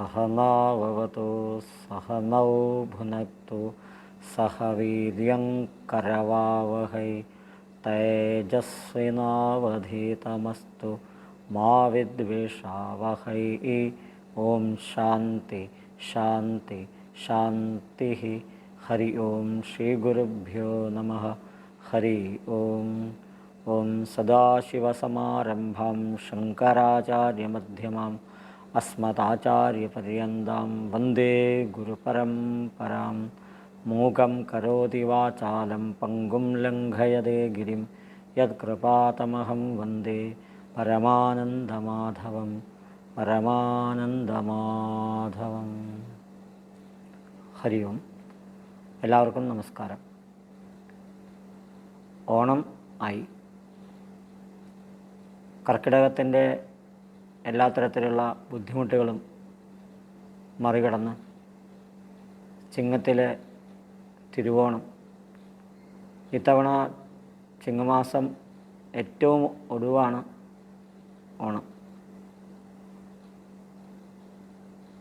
सहनाववतु, सहनौ भुनक्तु, सह वीर्यं करवावहै, तेजस्विनावधीतमस्तु, मा विद्विषावहै। ॐ शान्ति शान्ति, शान्तिः। हरि ओं श्रीगुरुभ्यो नमः। हरि ओम् ॐ सदाशिवसमारम्भां शङ्कराचार्यमध्यमाम्। अस्मदाचार्यपर्यन्तां वन्दे गुरुपरम्परां मूकं करोति वाचालं पङ्गुं लङ्घयते गिरिं यत्कृपातमहं वन्दे പരമാനന്ദമാധവം പരമാനന്ദമാധവം ഹരി ഓം എല്ലാവർക്കും നമസ്കാരം ഓണം ആയി കർക്കിടകത്തിൻ്റെ എല്ലാ തരത്തിലുള്ള ബുദ്ധിമുട്ടുകളും മറികടന്ന് ചിങ്ങത്തിലെ തിരുവോണം. ഇത്തവണ ചിങ്ങമാസം ഏറ്റവും ഒടുവാണ് ഓണം.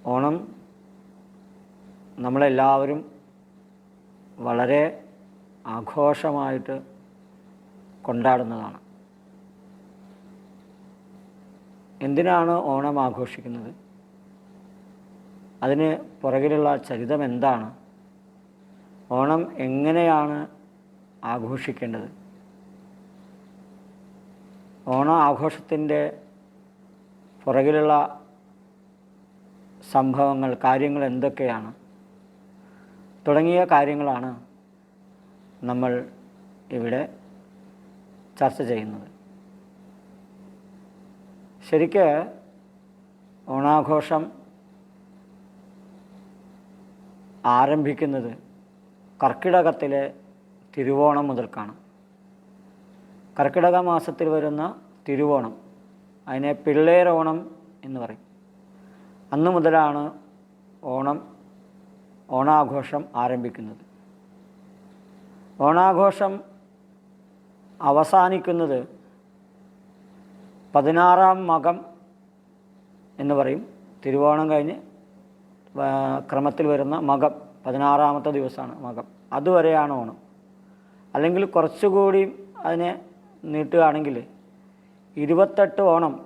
ഓണം നമ്മളെല്ലാവരും വളരെ ആഘോഷമായിട്ട് കൊണ്ടാടുന്നതാണ്. എന്തിനാണ് ഓണം ആഘോഷിക്കുന്നത്? അതിന് പുറകിലുള്ള ചരിതം എന്താണ്? ഓണം എങ്ങനെയാണ് ആഘോഷിക്കേണ്ടത്? ഓണ ആഘോഷത്തിന്റെ പുറകിലുള്ള സംഭവങ്ങൾ കാര്യങ്ങൾ എന്തൊക്കെയാണ്? തുടങ്ങിയ കാര്യങ്ങളാണ് നമ്മൾ ഇവിടെ ചർച്ച ചെയ്യുന്നത്. ശരിക്ക് ഓണാഘോഷം ആരംഭിക്കുന്നത് കർക്കിടകത്തിലെ തിരുവോണം മുതൽക്കാണ്. കർക്കിടക മാസത്തിൽ വരുന്ന തിരുവോണം അതിനെ പിള്ളേരോണം എന്ന് പറയും. അന്ന് മുതലാണ് ഓണം ഓണാഘോഷം ആരംഭിക്കുന്നത്. ഓണാഘോഷം അവസാനിക്കുന്നത് പതിനാറാം മകം എന്ന് പറയും. തിരുവോണം കഴിഞ്ഞ് ക്രമത്തിൽ വരുന്ന മകം പതിനാറാമത്തെ ദിവസമാണ് മകം. അതുവരെയാണ് ഓണം. അല്ലെങ്കിൽ കുറച്ചുകൂടി അതിനെ നീട്ടുകയാണെങ്കിൽ ഇരുപത്തെട്ട് ഓണം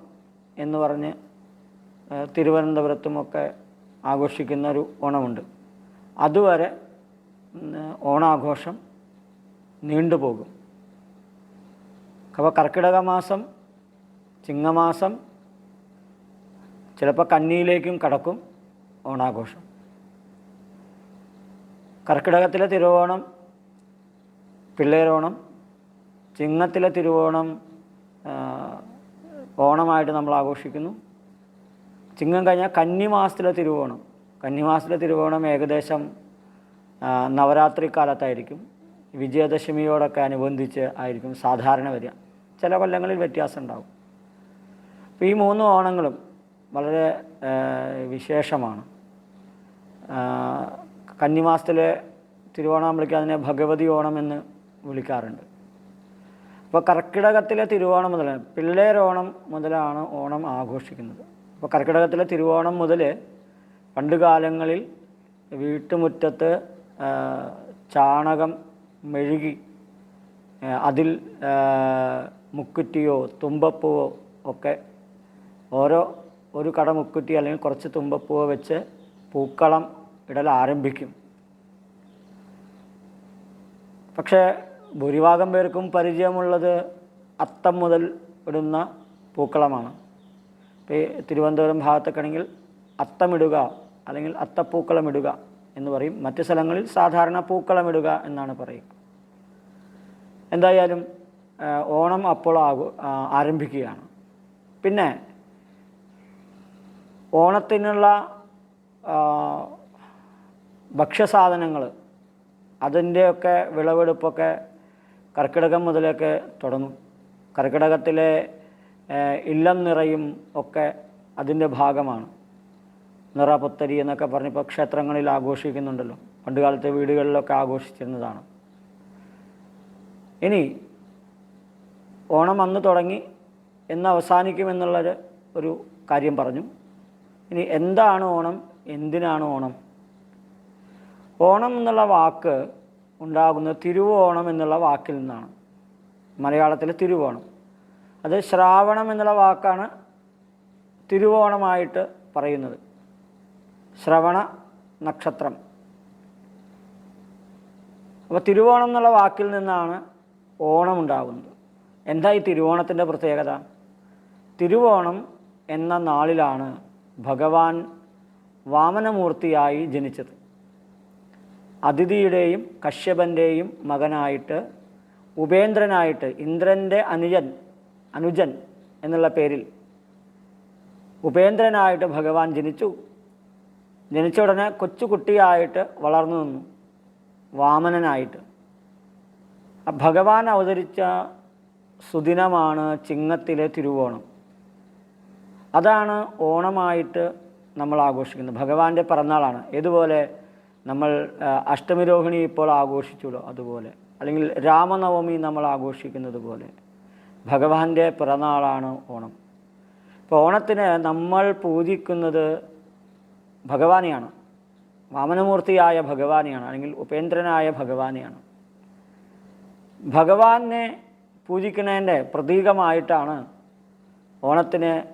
എന്ന് പറഞ്ഞ് തിരുവനന്തപുരത്തുമൊക്കെ ആഘോഷിക്കുന്ന ഒരു ഓണമുണ്ട്. അതുവരെ ഓണാഘോഷം നീണ്ടുപോകും. അപ്പോൾ കർക്കിടക മാസം ചിങ്ങമാസം ചിലപ്പോൾ കന്നിയിലേക്കും കടക്കും ഓണാഘോഷം. കർക്കിടകത്തിലെ തിരുവോണം പിള്ളേരോണം ചിങ്ങത്തിലെ തിരുവോണം ഓണമായിട്ട് നമ്മൾ ആഘോഷിക്കുന്നു. ചിങ്ങം കഴിഞ്ഞാൽ കന്നിമാസത്തിലെ തിരുവോണം. കന്നിമാസത്തിലെ തിരുവോണം ഏകദേശം നവരാത്രി കാലത്തായിരിക്കും. വിജയദശമിയോടൊക്കെ അനുബന്ധിച്ച് ആയിരിക്കും സാധാരണ വരിക. ചില കൊല്ലങ്ങളിൽ വ്യത്യാസം ഉണ്ടാവും. അപ്പോൾ ഈ മൂന്ന് ഓണങ്ങളും വളരെ വിശേഷമാണ്. കന്നിമാസത്തിലെ തിരുവോണം വിളിക്കുക അതിനെ ഭഗവതി ഓണം എന്ന് വിളിക്കാറുണ്ട്. അപ്പോൾ കർക്കിടകത്തിലെ തിരുവോണം മുതലാണ് പിള്ളേരോണം മുതലാണ് ഓണം ആഘോഷിക്കുന്നത്. അപ്പോൾ കർക്കിടകത്തിലെ തിരുവോണം മുതൽ പണ്ട് കാലങ്ങളിൽ വീട്ടുമുറ്റത്ത് ചാണകം മെഴുകി അതിൽ മുക്കുറ്റിയോ തുമ്പപ്പൂവോ ഒക്കെ ഓരോ ഒരു കട മുക്കുറ്റി അല്ലെങ്കിൽ കുറച്ച് തുമ്പപ്പൂവ് വെച്ച് പൂക്കളം ഇടൽ ആരംഭിക്കും. പക്ഷേ ഭൂരിഭാഗം പേർക്കും പരിചയമുള്ളത് അത്തം മുതൽ ഇടുന്ന പൂക്കളമാണ്. ഇപ്പോൾ തിരുവനന്തപുരം ഭാഗത്തൊക്കെ ആണെങ്കിൽ അത്തമിടുക അല്ലെങ്കിൽ അത്തപ്പൂക്കളം ഇടുക എന്ന് പറയും. മറ്റ് സ്ഥലങ്ങളിൽ സാധാരണ പൂക്കളം ഇടുക എന്നാണ് പറയുക. എന്തായാലും ഓണം അപ്പോൾ ആകു ആരംഭിക്കുകയാണ്. പിന്നെ ഓണത്തിനുള്ള ഭക്ഷ്യസാധനങ്ങൾ അതിന്റെയൊക്കെ വിളവെടുപ്പൊക്കെ കർക്കിടകം മുതലൊക്കെ തുടങ്ങും. കർക്കിടകത്തിലെ ഇല്ലം നിറയും ഒക്കെ അതിന്റെ ഭാഗമാണ്. നിറപുത്തരി എന്നൊക്കെ പറഞ്ഞിപ്പോൾ ക്ഷേത്രങ്ങളിൽ ആഘോഷിക്കുന്നുണ്ടല്ലോ. പണ്ടുകാലത്തെ വീടുകളിലൊക്കെ ആഘോഷിച്ചിരുന്നതാണ്. ഇനി ഓണം അന്ന് തുടങ്ങി എന്ന് അവസാനിക്കുമെന്നുള്ളൊരു ഒരു കാര്യം പറഞ്ഞു. ഇനി എന്താണ് ഓണം? എന്തിനാണ് ഓണം? ഓണം എന്നുള്ള വാക്ക് ഉണ്ടാകുന്നത് തിരുവോണം എന്നുള്ള വാക്കിൽ നിന്നാണ്. മലയാളത്തിൽ തിരുവോണം. അത് ശ്രാവണം എന്നുള്ള വാക്കാണ് തിരുവോണമായിട്ട് പറയുന്നത്. ശ്രവണ നക്ഷത്രം. അപ്പോൾ തിരുവോണം എന്നുള്ള വാക്കിൽ നിന്നാണ് ഓണം ഉണ്ടാകുന്നത്. എന്താ ഈ തിരുവോണത്തിന്റെ പ്രത്യേകത? തിരുവോണം എന്ന നാളിലാണ് ഭഗവാൻ വാമനമൂർത്തിയായി ജനിച്ചത്. അതിഥിയുടെയും കശ്യപന്റെയും മകനായിട്ട് ഉപേന്ദ്രനായിട്ട് ഇന്ദ്രന്റെ അനുജൻ അനുജൻ എന്നുള്ള പേരിൽ ഉപേന്ദ്രനായിട്ട് ഭഗവാൻ ജനിച്ചു. ജനിച്ച ഉടനെ കൊച്ചുകുട്ടിയായിട്ട് വളർന്നു നിന്നു. വാമനനായിട്ട്. ഭഗവാൻ അവതരിച്ച സുദിനമാണ് ചിങ്ങത്തിലെ തിരുവോണം. അതാണ് ഓണമായിട്ട് നമ്മൾ ആഘോഷിക്കുന്നത്. ഭഗവാന്റെ പിറന്നാളാണ്. ഇതുപോലെ നമ്മൾ അഷ്ടമി അഷ്ടമിരോഹിണി ഇപ്പോൾ ആഘോഷിച്ചുള്ളൂ അതുപോലെ. അല്ലെങ്കിൽ രാമനവമി നമ്മൾ ആഘോഷിക്കുന്നത് പോലെ. ഭഗവാന്റെ പിറന്നാളാണ് ഓണം. ഇപ്പോൾ ഓണത്തിന് നമ്മൾ പൂജിക്കുന്നത് ഭഗവാനെയാണ്. വാമനമൂർത്തിയായ ഭഗവാനെയാണ് അല്ലെങ്കിൽ ഉപേന്ദ്രനായ ഭഗവാനെയാണ്. ഭഗവാനെ പൂജിക്കുന്നതിന്റെ പ്രതീകമായിട്ടാണ് ഓണത്തിന്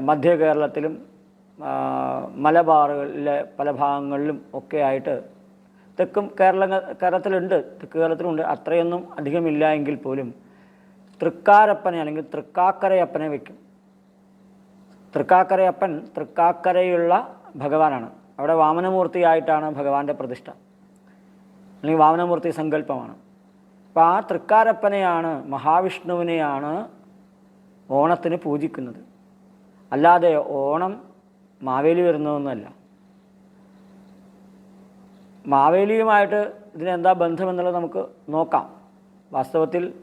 മധ്യ കേരളത്തിലും മലബാറുകളിലെ പല ഭാഗങ്ങളിലും ഒക്കെ ആയിട്ട് തെക്കും കേരള കേരളത്തിലുണ്ട് തെക്ക് കേരളത്തിലുണ്ട്. അത്രയൊന്നും അധികമില്ല എങ്കിൽ പോലും തൃക്കാരപ്പനെ അല്ലെങ്കിൽ തൃക്കാക്കരയപ്പനെ വയ്ക്കും തൃക്കാക്കരയപ്പൻ തൃക്കാക്കരയുള്ള ഭഗവാനാണ്. അവിടെ വാമനമൂർത്തിയായിട്ടാണ് ഭഗവാന്റെ പ്രതിഷ്ഠ. അല്ലെങ്കിൽ വാമനമൂർത്തി സങ്കല്പമാണ്. അപ്പോൾ ആ തൃക്കാരപ്പനെയാണ് മഹാവിഷ്ണുവിനെയാണ് ഓണത്തിന് പൂജിക്കുന്നത്. അല്ലാതെ ഓണം മാവേലി വരുന്നതൊന്നുമല്ല. മാവേലിയുമായിട്ട് ഇതിനെന്താ ബന്ധമെന്നുള്ളത് നമുക്ക് നോക്കാം. വാസ്തവത്തിൽ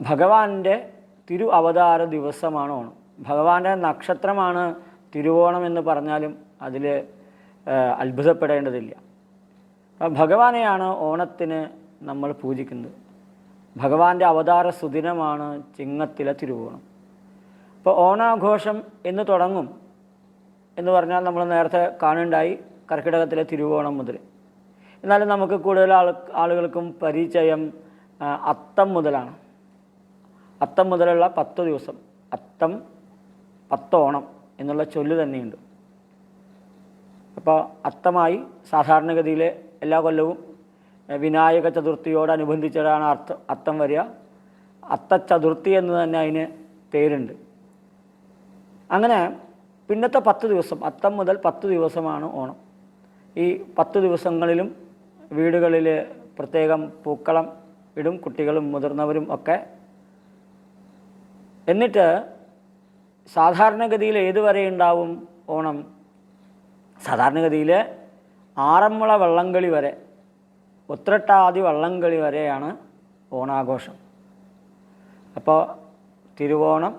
ഭഗവാന്റെ തിരു അവതാര ദിവസമാണ് ഓണം. ഭഗവാന്റെ നക്ഷത്രമാണ് തിരുവോണം എന്ന് പറഞ്ഞാലും അതിൽ അത്ഭുതപ്പെടേണ്ടതില്ല. ഭഗവാനെയാണ് ഓണത്തിന് നമ്മൾ പൂജിക്കുന്നത്. ഭഗവാന്റെ അവതാര സുദിനമാണ് ചിങ്ങത്തിലെ തിരുവോണം. ഇപ്പോൾ ഓണാഘോഷം എന്ന് തുടങ്ങും എന്ന് പറഞ്ഞാൽ നമ്മൾ നേരത്തെ കാണുണ്ടായി കർക്കിടകത്തിലെ തിരുവോണം മുതൽ. എന്നാലും നമുക്ക് കൂടുതൽ ആൾ ആളുകൾക്കും പരിചയം അത്തം മുതലാണ്. അത്തം മുതലുള്ള പത്ത് ദിവസം അത്തം പത്തോണം എന്നുള്ള ചൊല്ല് തന്നെയുണ്ട്. അപ്പോൾ അത്തമായി സാധാരണഗതിയിൽ എല്ലാ കൊല്ലവും വിനായക ചതുർത്ഥിയോടനുബന്ധിച്ചിട്ടാണ് അർത്ഥം അത്തം വരിക. അത്തചതുർത്ഥി എന്ന് തന്നെ അതിന് പേരുണ്ട്. അങ്ങനെ പിന്നത്തെ പത്ത് ദിവസം അത്തം മുതൽ പത്ത് ദിവസമാണ് ഓണം. ഈ പത്ത് ദിവസങ്ങളിലും വീടുകളിൽ പ്രത്യേകം പൂക്കളം ഇടും കുട്ടികളും മുതിർന്നവരും ഒക്കെ. എന്നിട്ട് സാധാരണഗതിയിൽ ഏതുവരെ ഉണ്ടാവും ഓണം? സാധാരണഗതിയിൽ ആറന്മുള വള്ളംകളി വരെ ഉത്രട്ടാതി വള്ളംകളി വരെയാണ് ഓണാഘോഷം. അപ്പോൾ തിരുവോണം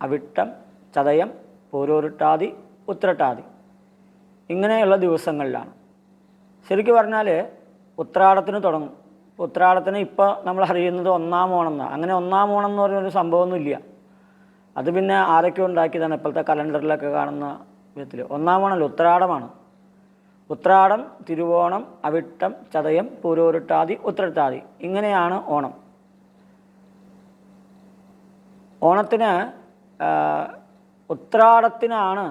അവിട്ടം ചതയം പൂരോരുട്ടാതി ഉത്രട്ടാതി. ഇങ്ങനെയുള്ള ദിവസങ്ങളിലാണ്. ശരിക്കും പറഞ്ഞാൽ ഉത്രാടത്തിന് തുടങ്ങും. ഉത്രാടത്തിന് ഇപ്പോൾ നമ്മൾ അറിയുന്നത് ഒന്നാം ഓണം എന്നാണ് അങ്ങനെ ഒന്നാം ഓണം എന്ന് പറയുന്നൊരു സംഭവമൊന്നുമില്ല. അത് പിന്നെ ആരൊക്കെ ഉണ്ടാക്കിയതാണ് ഇപ്പോഴത്തെ കലണ്ടറിലൊക്കെ കാണുന്ന വിധത്തിൽ. ഒന്നാം ഓണമല്ല ഉത്രാടമാണ്. ഉത്രാടം തിരുവോണം അവിട്ടം ചതയം പൂരോരുട്ടാതി ഉത്രട്ടാതി. ഇങ്ങനെയാണ് ഓണം. ഓണത്തിന് ഉത്രാടത്തിനാണ്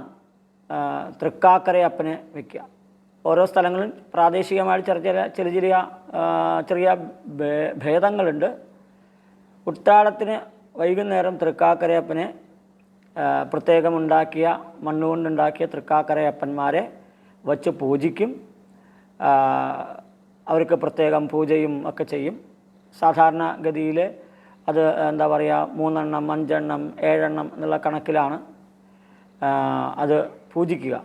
തൃക്കാക്കരയപ്പനെ വയ്ക്കുക ഓരോ സ്ഥലങ്ങളും പ്രാദേശികമായി ചെറിയ ചെറിയ ചെറിയ ചെറിയ ചെറിയ ഭേദങ്ങളുണ്ട്. ഉത്രാടത്തിന് വൈകുന്നേരം തൃക്കാക്കരയപ്പനെ പ്രത്യേകമുണ്ടാക്കിയ മണ്ണുകൊണ്ടുണ്ടാക്കിയ തൃക്കാക്കരയപ്പന്മാരെ വച്ച് പൂജിക്കും. അവർക്ക് പ്രത്യേകം പൂജയും ഒക്കെ ചെയ്യും. സാധാരണ ഗതിയിൽ അത് എന്താ പറയുക മൂന്നെണ്ണം അഞ്ചെണ്ണം ഏഴെണ്ണം എന്നുള്ള കണക്കിലാണ് അത് പൂജിക്കുക.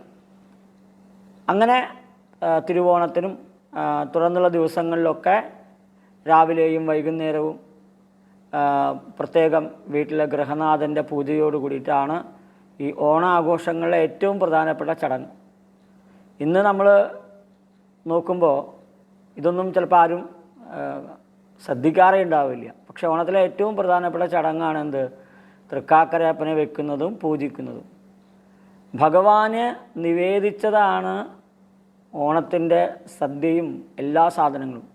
അങ്ങനെ തിരുവോണത്തിനും തുടർന്നുള്ള ദിവസങ്ങളിലൊക്കെ രാവിലെയും വൈകുന്നേരവും പ്രത്യേകം വീട്ടിലെ ഗൃഹനാഥന്റെ പൂജയോട് കൂടിയിട്ടാണ് ഈ ഓണാഘോഷങ്ങളിലെ ഏറ്റവും പ്രധാനപ്പെട്ട ചടങ്ങ്. ഇന്ന് നമ്മൾ നോക്കുമ്പോൾ ഇതൊന്നും ചിലപ്പോൾ ആരും ശ്രദ്ധിക്കാറേ ഉണ്ടാവില്ല പക്ഷേ ഓണത്തിലെ ഏറ്റവും പ്രധാനപ്പെട്ട ചടങ്ങാണ് എന്ത് തൃക്കാക്കരയപ്പനെ വെക്കുന്നതും പൂജിക്കുന്നതും. ഭഗവാന് നിവേദിച്ചതാണ് ഓണത്തിന്റെ സദ്യയും എല്ലാ സാധനങ്ങളും.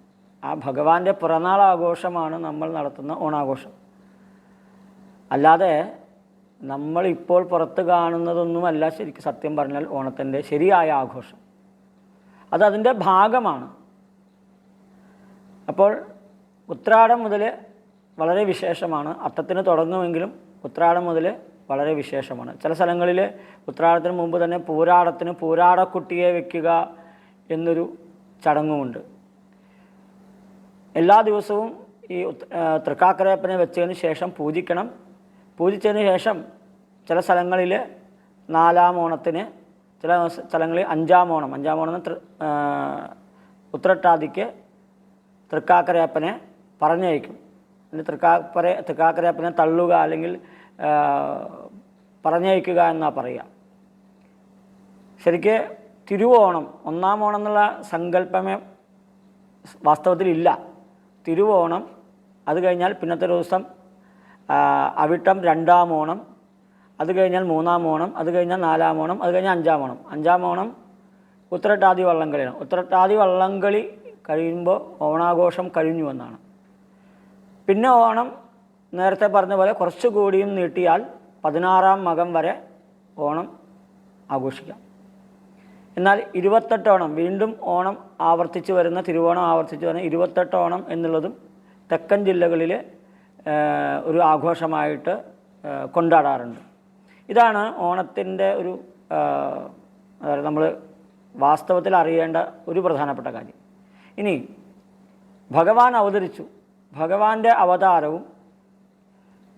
ആ ഭഗവാന്റെ പിറന്നാൾ ആഘോഷമാണ് നമ്മൾ നടത്തുന്ന ഓണാഘോഷം. അല്ലാതെ നമ്മളിപ്പോൾ പുറത്ത് കാണുന്നതൊന്നുമല്ല ശരിക്കും സത്യം പറഞ്ഞാൽ ഓണത്തിന്റെ ശരിയായ ആഘോഷം. അതതിന്റെ ഭാഗമാണ്. അപ്പോൾ ഉത്രാടം മുതൽ വളരെ വിശേഷമാണ്. അത്തത്തിന് തുടങ്ങുമെങ്കിലും ഉത്രാടം മുതൽ വളരെ വിശേഷമാണ്. ചില സ്ഥലങ്ങളിൽ ഉത്രാടത്തിന് മുമ്പ് തന്നെ പൂരാടത്തിന് പൂരാടക്കുട്ടിയെ വെക്കുക എന്നൊരു ചടങ്ങുമുണ്ട്. എല്ലാ ദിവസവും ഈ തൃക്കാക്കരയപ്പനെ വെച്ചതിന് ശേഷം പൂജിക്കണം. പൂജിച്ചതിന് ശേഷം ചില സ്ഥലങ്ങളിൽ നാലാം ഓണത്തിന് ചില സ്ഥലങ്ങളിൽ അഞ്ചാം ഓണം. അഞ്ചാം ഓണം ഉത്രട്ടാതിക്ക് തൃക്കാക്കരയപ്പനെ പറഞ്ഞയക്കും. അല്ലെങ്കിൽ തൃക്കാക്കര തൃക്കാക്കരയപ്പനെ തള്ളുക അല്ലെങ്കിൽ പറഞ്ഞയക്കുക എന്നാണ് പറയുക ശരിക്ക് തിരുവോണം ഒന്നാം ഓണം എന്നുള്ള സങ്കല്പമേ വാസ്തവത്തിലില്ല തിരുവോണം അത് കഴിഞ്ഞാൽ പിന്നത്തെ ദിവസം അവിട്ടം രണ്ടാം ഓണം അത് കഴിഞ്ഞാൽ മൂന്നാം ഓണം അത് കഴിഞ്ഞാൽ നാലാം ഓണം അത് കഴിഞ്ഞാൽ അഞ്ചാം ഓണം അഞ്ചാം ഓണം ഉത്തരട്ടാതി വള്ളംകളിയാണ്. ഉത്തരട്ടാതി വള്ളംകളി കഴിയുമ്പോൾ ഓണാഘോഷം കഴിഞ്ഞു എന്നാണ്. പിന്നെ ഓണം നേരത്തെ പറഞ്ഞ പോലെ കുറച്ചുകൂടിയും നീട്ടിയാൽ പതിനാറാം മകം വരെ ഓണം ആഘോഷിക്കാം. എന്നാൽ ഇരുപത്തെട്ട് ഓണം വീണ്ടും ഓണം ആവർത്തിച്ച് വരുന്ന തിരുവോണം ആവർത്തിച്ച് വരുന്ന ഇരുപത്തെട്ട് ഓണം എന്നുള്ളതും തെക്കൻ ജില്ലകളിൽ ഒരു ആഘോഷമായിട്ട് കൊണ്ടാടാറുണ്ട്. ഇതാണ് ഓണത്തിന്റെ ഒരു നമ്മൾ വാസ്തവത്തിൽ അറിയേണ്ട ഒരു പ്രധാനപ്പെട്ട കാര്യം. ഇനി ഭഗവാൻ അവതരിച്ചു. ഭഗവാന്റെ അവതാരവും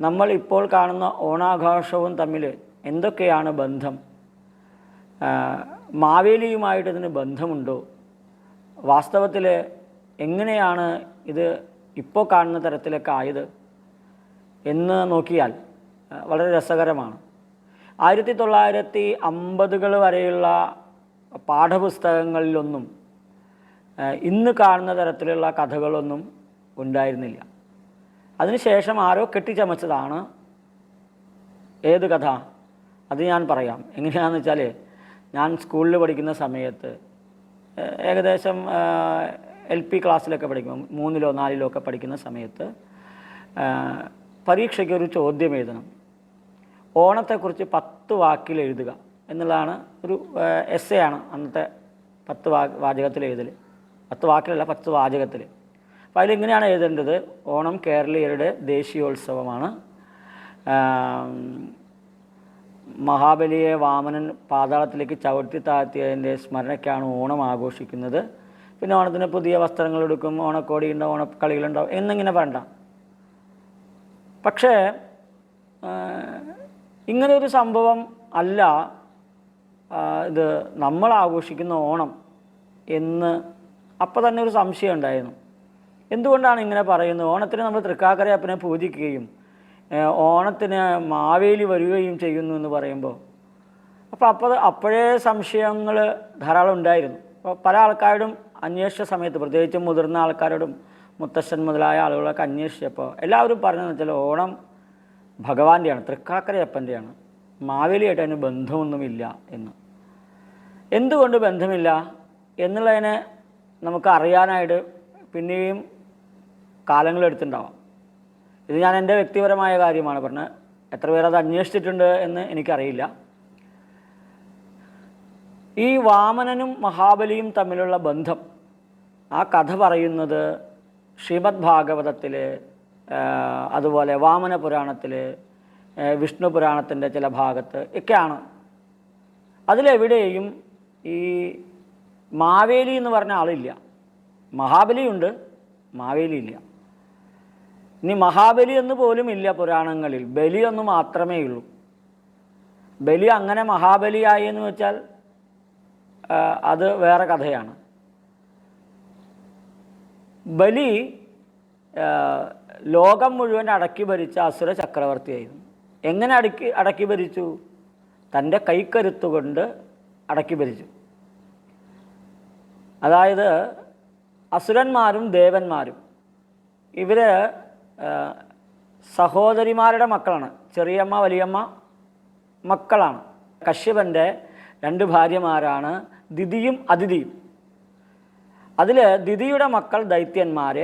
നമ്മൾ ഇപ്പോൾ കാണുന്ന ഓണാഘോഷവും തമ്മിൽ എന്തൊക്കെയാണ് ബന്ധം? മാവേലിയുമായിട്ട് ഇതിന് ബന്ധമുണ്ടോ? വാസ്തവത്തിൽ എങ്ങനെയാണ് ഇത് ഇപ്പോൾ കാണുന്ന തരത്തിലൊക്കെ ആയത് എന്ന് നോക്കിയാൽ വളരെ രസകരമാണ്. ആയിരത്തി തൊള്ളായിരത്തി അമ്പതുകൾ വരെയുള്ള പാഠപുസ്തകങ്ങളിലൊന്നും ഇന്ന് കാണുന്ന തരത്തിലുള്ള കഥകളൊന്നും ഉണ്ടായിരുന്നില്ല. അതിനുശേഷം ആരോ കെട്ടിച്ചമച്ചതാണ്. ഏത് കഥ? അത് ഞാൻ പറയാം. എങ്ങനെയാണെന്ന് വെച്ചാൽ ഞാൻ സ്കൂളിൽ പഠിക്കുന്ന സമയത്ത് ഏകദേശം എൽ പി ക്ലാസ്സിലൊക്കെ പഠിക്കുമ്പോൾ മൂന്നിലോ നാലിലോ ഒക്കെ പഠിക്കുന്ന സമയത്ത് പരീക്ഷയ്ക്ക് ഒരു ചോദ്യം എഴുതണം. ഓണത്തെക്കുറിച്ച് പത്ത് വാക്കിൽ എഴുതുക എന്നുള്ളതാണ് ഒരു എസ് എ ആണ് അന്നത്തെ പത്ത് വാ വാചകത്തിൽ എഴുതൽ പത്ത് വാക്കിലല്ല പത്ത് വാചകത്തിൽ അപ്പോൾ അതിലിങ്ങനെയാണ് എഴുതേണ്ടത്? ഓണം കേരളീയരുടെ ദേശീയോത്സവമാണ്. മഹാബലിയെ വാമനൻ പാതാളത്തിലേക്ക് ചവിട്ടി താഴ്ത്തിയതിന്റെ സ്മരണയ്ക്കാണ് ഓണം ആഘോഷിക്കുന്നത്. പിന്നെ ഓണത്തിന് പുതിയ വസ്ത്രങ്ങൾ എടുക്കും ഓണക്കോടി ഉണ്ടാവും ഓണക്കളികളുണ്ടാവും എന്നിങ്ങനെ പറയണ്ട പക്ഷേ ഇങ്ങനെ ഒരു സംഭവം അല്ല ഇത് നമ്മൾ ആഘോഷിക്കുന്ന ഓണം എന്ന് അപ്പോൾ തന്നെ ഒരു സംശയം ഉണ്ടായിരുന്നു. എന്തുകൊണ്ടാണ് ഇങ്ങനെ പറയുന്നത്? ഓണത്തിന് നമ്മൾ തൃക്കാക്കരയപ്പനെ പൂജിക്കുകയും ഓണത്തിന് മാവേലി വരികയും ചെയ്യുന്നു എന്ന് പറയുമ്പോൾ അപ്പോൾ അപ്പോൾ അപ്പോഴേ സംശയങ്ങൾ ധാരാളം ഉണ്ടായിരുന്നു. അപ്പോൾ പല ആൾക്കാരോടും അന്വേഷിച്ച സമയത്ത് പ്രത്യേകിച്ചും മുതിർന്ന ആൾക്കാരോടും മുത്തശ്ശൻ മുതലായ ആളുകളൊക്കെ അന്വേഷിച്ചപ്പോൾ എല്ലാവരും പറഞ്ഞതെന്ന് വെച്ചാൽ ഓണം ഭഗവാന്റെയാണ് തൃക്കാക്കരയപ്പന്റെയാണ് മാവേലിയായിട്ട് അതിന് ബന്ധമൊന്നുമില്ല എന്ന്. എന്തുകൊണ്ട് ബന്ധമില്ല എന്നുള്ളതിനെ നമുക്ക് അറിയാനായിട്ട് പിന്നെയും കാലങ്ങളെടുത്തുണ്ടാവാം ഇത് ഞാൻ എന്റെ വ്യക്തിപരമായ കാര്യമാണ് പറഞ്ഞത്. എത്ര പേർ അത് അന്വേഷിച്ചിട്ടുണ്ട് എന്ന് എനിക്കറിയില്ല. ഈ വാമനനും മഹാബലിയും തമ്മിലുള്ള ബന്ധം ആ കഥ പറയുന്നത് ശ്രീമദ് ഭാഗവതത്തിൽ അതുപോലെ വാമന പുരാണത്തിൽ വിഷ്ണു പുരാണത്തിന്റെ ചില ഭാഗത്ത് ഒക്കെയാണ്. അതിലെവിടെയും ഈ മാവേലി എന്ന് പറഞ്ഞ ആളില്ല. മഹാബലിയുണ്ട് മാവേലി ഇല്ല ഇനി മഹാബലി എന്ന് പോലും ഇല്ല പുരാണങ്ങളിൽ. ബലി ഒന്ന് മാത്രമേ ഉള്ളൂ. ബലി അങ്ങനെ മഹാബലിയായി എന്ന് വെച്ചാൽ അത് വേറെ കഥയാണ്. ബലി ലോകം മുഴുവൻ അടക്കി ഭരിച്ച അസുര ചക്രവർത്തിയായിരുന്നു. എങ്ങനെ അടക്കി അടക്കി ഭരിച്ചു? തന്റെ കൈക്കരുത്തുകൊണ്ട് അടക്കി ഭരിച്ചു. അതായത് അസുരന്മാരും ദേവന്മാരും. ഇവർ സഹോദരിമാരുടെ മക്കളാണ്. ചെറിയമ്മ വലിയമ്മ മക്കളാണ്. കശ്യപന്റെ രണ്ട് ഭാര്യമാരാണ് ദിതിയും അതിഥിയും. അതിൽ ദിതിയുടെ മക്കൾ ദൈത്യന്മാർ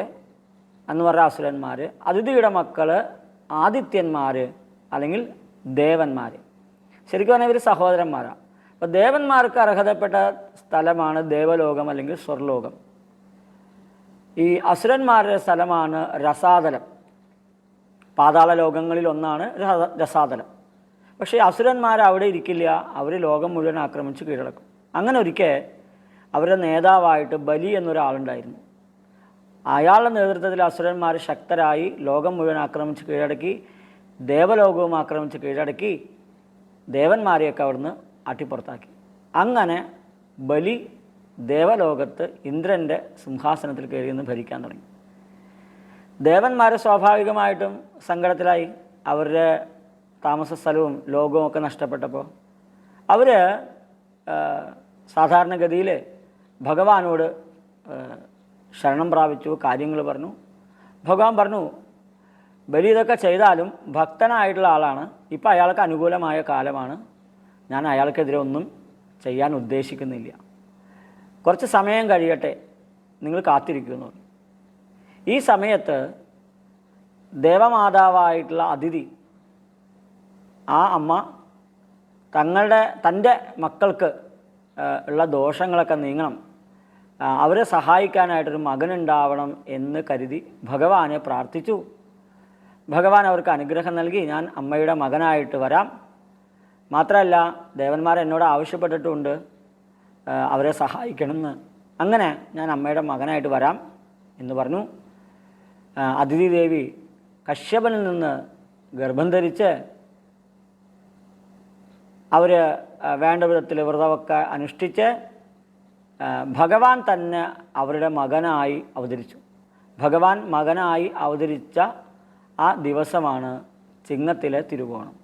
അസുരന്മാർ അതിഥിയുടെ മക്കൾ ആദിത്യന്മാർ അല്ലെങ്കിൽ ദേവന്മാർ ശരിക്കും പറഞ്ഞാൽ ഇവർ സഹോദരന്മാരാണ് അപ്പോൾ ദേവന്മാർക്ക് അർഹതപ്പെട്ട സ്ഥലമാണ് ദേവലോകം അല്ലെങ്കിൽ സ്വർലോകം. ഈ അസുരന്മാരുടെ സ്ഥലമാണ് രസാതലം. പാതാള ലോകങ്ങളിൽ ഒന്നാണ് രസ- രസാതലം പക്ഷേ അസുരന്മാർ അവിടെ ഇരിക്കില്ല. അവർ ലോകം മുഴുവൻ ആക്രമിച്ച് കീഴടക്കും. അങ്ങനെ ഒരിക്കൽ അവരുടെ നേതാവായിട്ട് ബലി എന്നൊരാളുണ്ടായിരുന്നു. അയാളുടെ നേതൃത്വത്തിൽ അസുരന്മാർ ശക്തരായി ലോകം മുഴുവൻ ആക്രമിച്ച് കീഴടക്കി ദേവലോകവും ആക്രമിച്ച് കീഴടക്കി ദേവന്മാരെയൊക്കെ അവിടുന്ന് അട്ടിപ്പുറത്താക്കി. അങ്ങനെ ബലി ദേവലോകത്ത് ഇന്ദ്രന്റെ സിംഹാസനത്തിൽ കയറി നിന്ന് ഭരിക്കാൻ തുടങ്ങി. ദേവന്മാർ സ്വാഭാവികമായിട്ടും സങ്കടത്തിലായി. അവരുടെ താമസ സ്ഥലവും ലോകവും ഒക്കെ നഷ്ടപ്പെട്ടപ്പോൾ അവർ സാധാരണഗതിയിൽ ഭഗവാനോട് ശരണം പ്രാപിച്ചു കാര്യങ്ങൾ പറഞ്ഞു. ഭഗവാൻ പറഞ്ഞു ബലി ഇതൊക്കെ ചെയ്താലും ഭക്തനായിട്ടുള്ള ആളാണ്. ഇപ്പോൾ അയാൾക്ക് അനുകൂലമായ കാലമാണ്. ഞാൻ അയാൾക്കെതിരെ ഒന്നും ചെയ്യാൻ ഉദ്ദേശിക്കുന്നില്ല. കുറച്ച് സമയം കഴിയട്ടെ. നിങ്ങൾ കാത്തിരിക്കുന്നു ഈ സമയത്ത് ദേവമാതാവായിട്ടുള്ള അതിഥി ആ അമ്മ തങ്ങളുടെ തന്റെ മക്കൾക്ക് ഉള്ള ദോഷങ്ങളൊക്കെ നീങ്ങണം. അവരെ സഹായിക്കാനായിട്ടൊരു മകനുണ്ടാവണം എന്ന് കരുതി ഭഗവാനെ പ്രാർത്ഥിച്ചു. ഭഗവാൻ അവർക്ക് അനുഗ്രഹം നൽകി. ഞാൻ അമ്മയുടെ മകനായിട്ട് വരാം. മാത്രമല്ല ദേവന്മാർ എന്നോട് ആവശ്യപ്പെട്ടിട്ടുണ്ട് അവരെ സഹായിക്കണമെന്ന്. അങ്ങനെ ഞാൻ അമ്മയുടെ മകനായിട്ട് വരാം എന്ന് പറഞ്ഞു. അതിഥി ദേവി കശ്യപനിൽ നിന്ന് ഗർഭം ധരിച്ച് അവർ വേണ്ട വിധത്തിൽ വ്രതമൊക്കെ അനുഷ്ഠിച്ച് ഭഗവാൻ തന്നെ അവരുടെ മകനായി അവതരിച്ചു. ഭഗവാൻ മകനായി അവതരിച്ച ആ ദിവസമാണ് ചിങ്ങത്തിലെ തിരുവോണം.